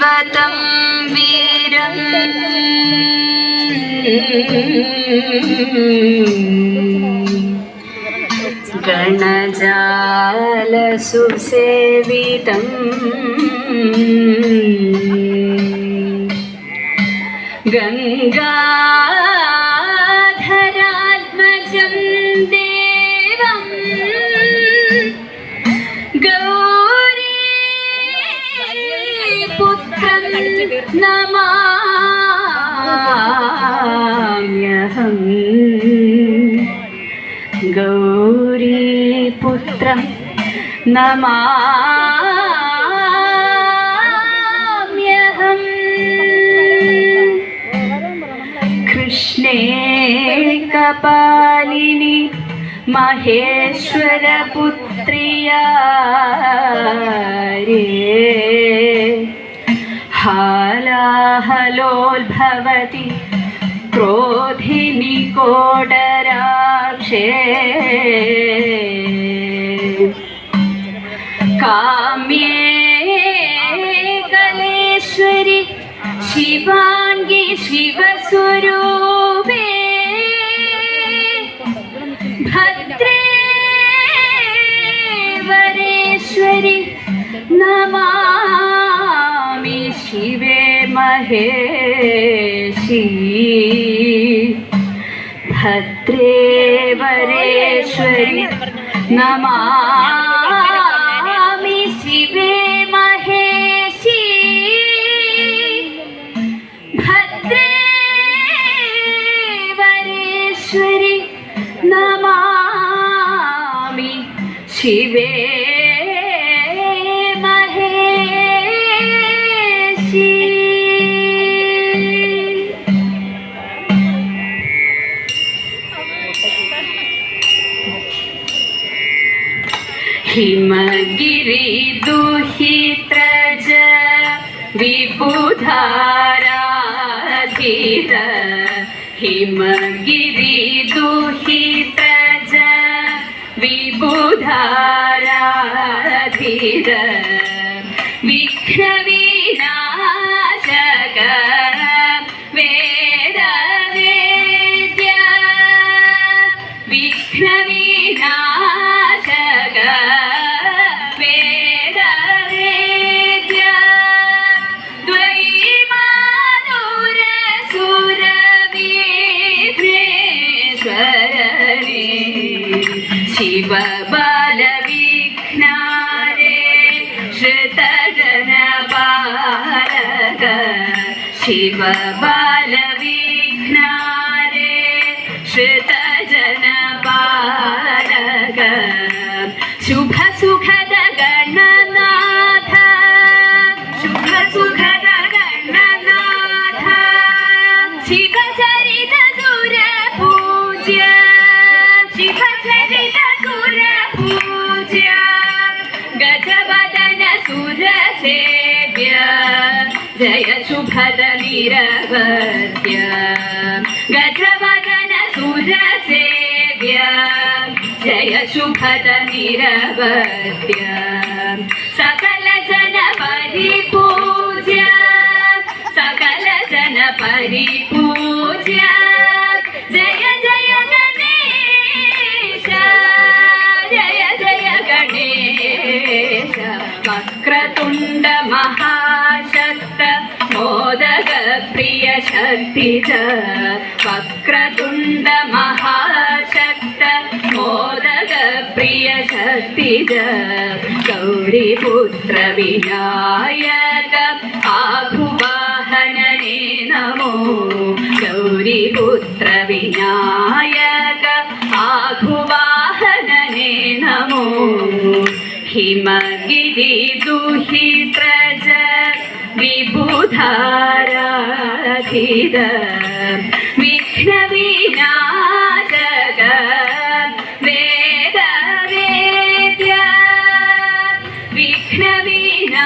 ശിവതം വീരം. ഗണജാലസുസേവിതം ഗംഗാ നമാഹം ഗൗരീപുത്രം നമാമ്യഹം. കൃഷ്ണേ കപാലിനി മഹേശ്വരപുത്രിയ हालाहलोद्भवति क्रोधिनि कोडराक्षे काम्ये कलेश्वरि शिवाङ्गी शिवस्वरूपे भद्रे वरेश्वरि नमामि शिवे महेशी भद्रे वरेश्वरि नमामि शिवे महेशी भद्रे वरेश्वरि नमामि शिवे उधाराधीर हिमगिरि दुहित विबुधाराधीर विघ्नविनाशक वे ശിവബലവിഘ്നാരേ ശ്രുതജന ബാലക ശിവബലവി शिवचरित सुरपूज्य गजवदन सुरसेव्य जय शुभद निरवद्य। गजवदन सुरसेव्य जय शुभद निरवद्य सकल जन परिपूज्य। सकल जन परिपूज्य വക്രതുണ്ട മഹാശക്ത മോദക പ്രിയ ശക്തിജ വക്രതുണ്ട മഹാശക്ത മോദക പ്രിയ ശക്തിജ ഗൗരിപുത്ര വിനായക ആഭുവാഹനനേ നമോ ഗൗരിപുത്ര വിനായക ആഭുവാഹനനേ നമോ ഹിമഗിരിദുഹിത്രജ വിബുധാരാധിത വിഘ്നവിനാശക വേദവേദ്യ വിഘ്നവിനാശക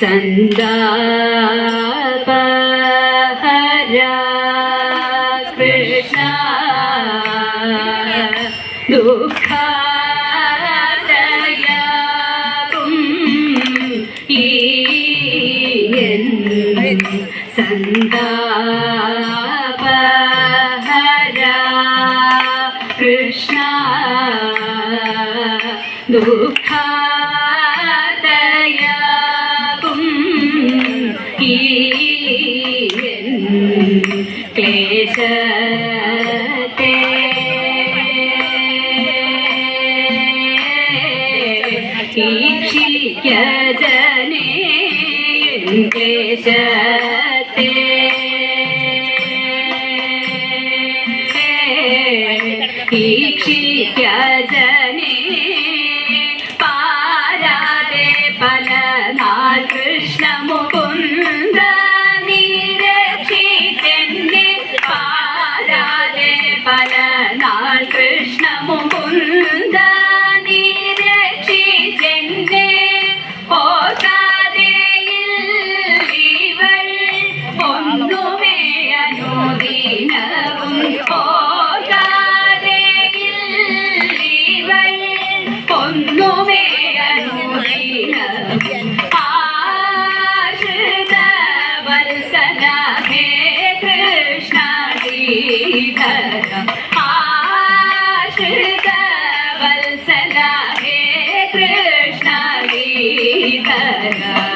സന്താപഹരാ കൃഷ്ണ ദുഃഖാലയാകും സന്താ ീക്ഷിക്കജനേ ദേശത്തെ ഈക്ഷിക്ക Mm-hmm. हरा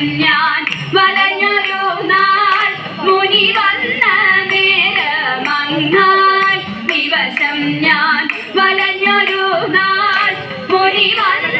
ഞാൻ വളഞ്ഞൊരു നാൾ മുനി വന്ന നേരമങ്ങാൽ ദിവസം ഞാൻ വളഞ്ഞൊരു നാൾ മുനി വന്ന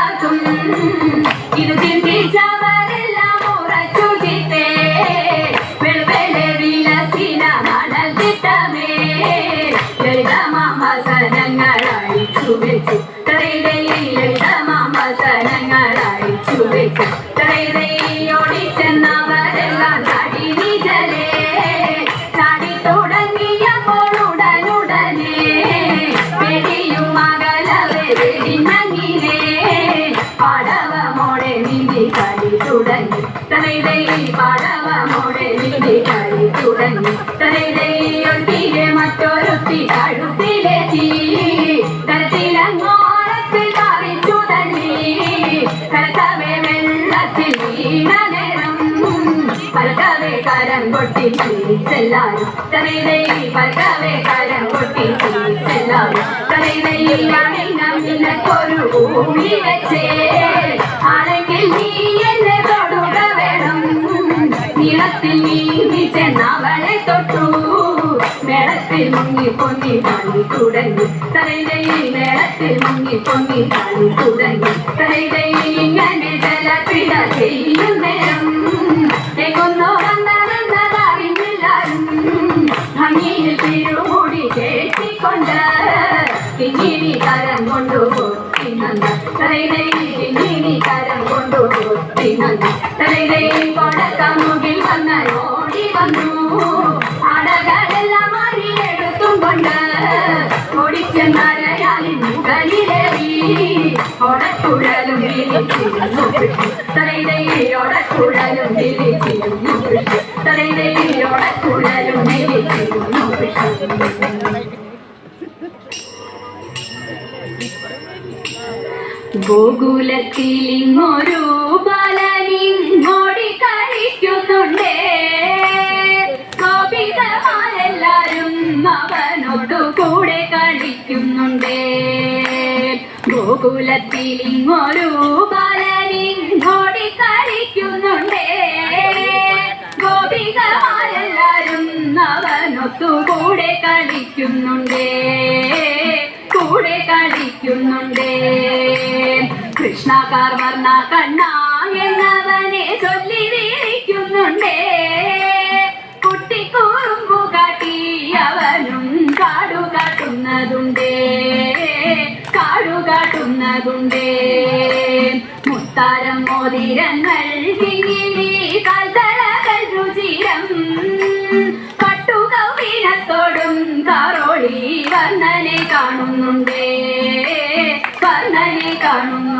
đây đây കരം കൊട്ടി ചിരിച്ചെല്ലാരും തലൈതൈ പരക്കവേ കരം കൊട്ടി ചിരിച്ചെല്ലാരും തലൈതൈ അണിഞ്ഞം നിനക്കൊരു ഭൂമി വെച്ചേ ആണെങ്കിൽ നീ എന്നെ തൊടുക വേണം നീളത്തിൽ നീന്തി ചെന്നവളെ തൊട്ടു മേളത്തിൽ മുങ്ങി പൊങ്ങി കളി തുടങ്ങി തലൈതൈ മേളത്തിൽ മുങ്ങി പൊങ്ങി കളി തുടങ്ങി തലൈതൈ കരം തലൈതൈ കൊടക്കമുകിൽ വന്ന ഓടി വന്നു അടകളെല്ലാം അരിയെടുത്തും കൊണ്ട് ഓടിച്ചെന്നരയാലിൻ മുകളിലേറി തലൈതൈ ഓടക്കുഴലും വിളിച്ചിരുന്നു ഗോകുലത്തിൽ ഇങ്ങൊരു ബാലനിങ്ങോടി കളിക്കുന്നുണ്ടേ. ഗോപികമാരെല്ലാരും അവനോടു കൂടെ കളിക്കുന്നുണ്ടേ. ഗോകുലത്തിൽ ഇങ്ങൊരു ബാലനിങ്ങോടി കളിക്കുന്നുണ്ടേ. ഗോപികമാരെല്ലാരും അവനൊത്തുകൂടെ കളിക്കുന്നുണ്ടേ. കൂടെ കളിക്കുന്നുണ്ടേ. കൃഷ്ണകാർ വർണ കണ്ണ എന്നവനെ ചൊല്ലി വിളിക്കുന്നുണ്ടേ. കുട്ടിക്കൂറുമ്പു കാട്ടി അവനും കാടുകാട്ടുന്നതുണ്ടേ. കാടുകാട്ടുന്നതുണ്ടേ. കാടു കാട്ടുന്നതുണ്ടേ മുത്താരം മോതിരങ്ങൾ കിങ്ങിണി കൽത്തളകൾ രുചിരം. പട്ടുകൗവീനത്തോടും കാറോളി വർണനെ കാണുന്നുണ്ടേ.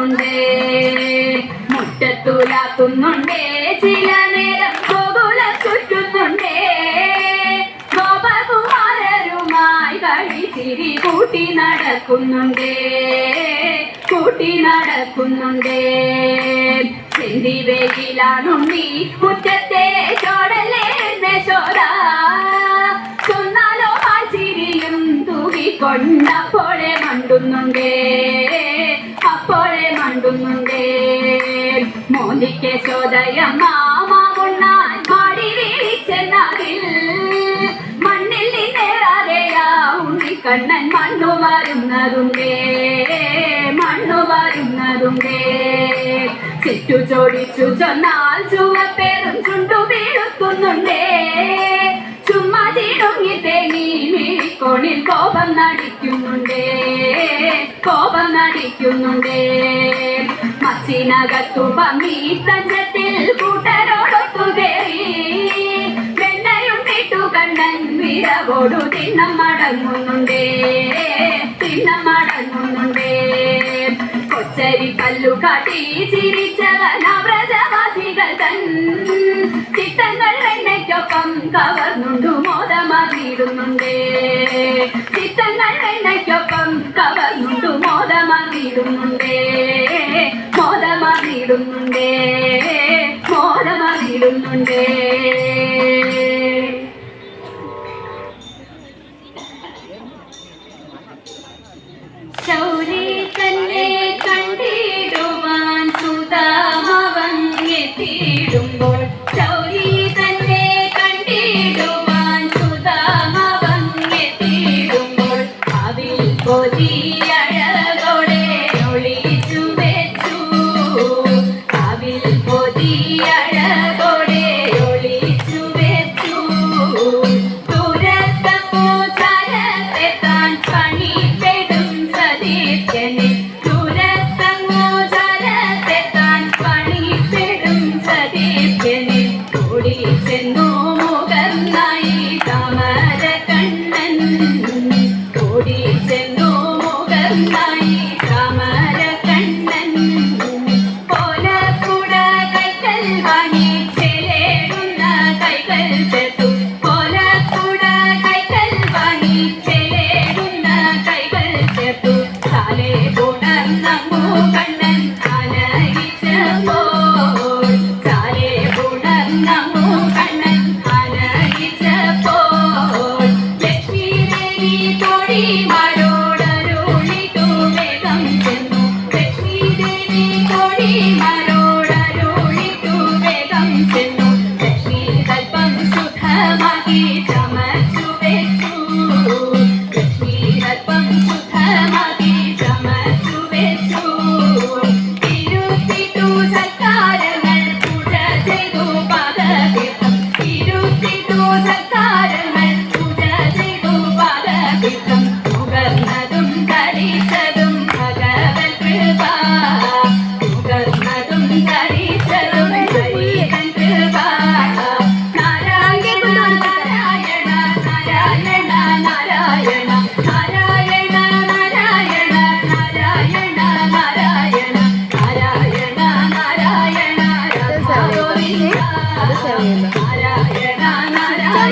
കാണുന്നുണ്ടേ. മുറ്റത്തുലാക്കുന്നുണ്ടേ. ചില നേരം ഗോകുല ചുറ്റുന്നുണ്ടേ. ഗോപകുമാരരുമായി കളി കൂട്ടി നടക്കുന്നുണ്ടേ. കൂട്ടി നടക്കുന്നുണ്ടേ. ചെന്തി വേഗിലാണുണ്ടി മുറ്റത്തെ ചോടലേ ചോര ചൊന്നാലോ ആ ചിരിയും തൂകിക്കൊണ്ടപ്പോഴെ മണ്ടുന്നുണ്ടേ. അപ്പോഴെ മണ്ടുന്നുണ്ടേ മോദിക്ക് ചോദയമ്മ മാവുണ്ണാൻ പാടി വീഴിച്ചെന്നാകിൽ മണ്ണിൽ നിന്നേറാതെയാ ഉണ്ണിക്കണ്ണൻ മണ്ണു വരുന്നതുണ്ടേ മണ്ണു വരുന്നതുണ്ടേ. ചുറ്റു ചോടിച്ചു ചൊന്നാൽ ചുവപ്പേറും ചുണ്ടു വീഴുത്തുന്നുണ്ടേ ചുമ്മാ ചിടുങ്ങി തേങ്ങി മിഴിക്കോണിൽ കോപം നടിക്കുന്നുണ്ടേ. കോപം നടിക്കുന്നുണ്ടേ. മച്ചിനകത്തു പമ്മി തഞ്ചത്തിൽ കൂട്ടരോടൊത്തു കയറി. കിട്ടു കണ്ണൻ വിരവോടു തിണ്ണം മടങ്ങുന്നുണ്ടേ തിണ്ണം മടങ്ങുന്നുണ്ടേ കൊച്ചരി പല്ലു കാട്ടി ചിരിച്ചവന വ്രജവാസികൾ തൻ. ചിത്തങ്ങൾ വെണ്ണയ്ക്കൊപ്പം കവർന്നുണ്ടു മോദമാറിയിടുന്നുണ്ടേ ചിത്തങ്ങൾ വെണ്ണയ്ക്കൊപ്പം കവർന്നുണ്ടു മോദമാറിയിടുന്നുണ്ടേ മോദമാറിയിടുന്നുണ്ടേ മോദമാറിയിടുന്നുണ്ടേ funny. Oh.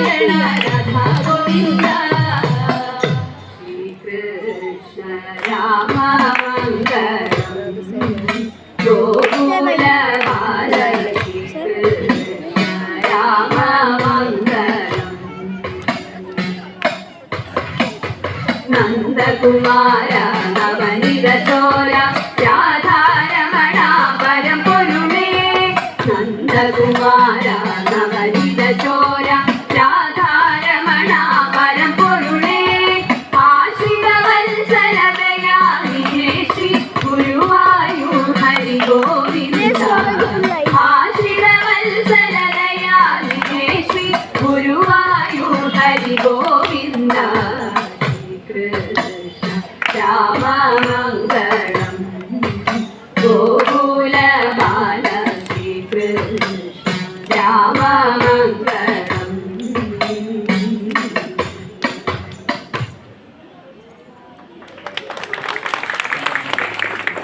i'm Radha Govinda.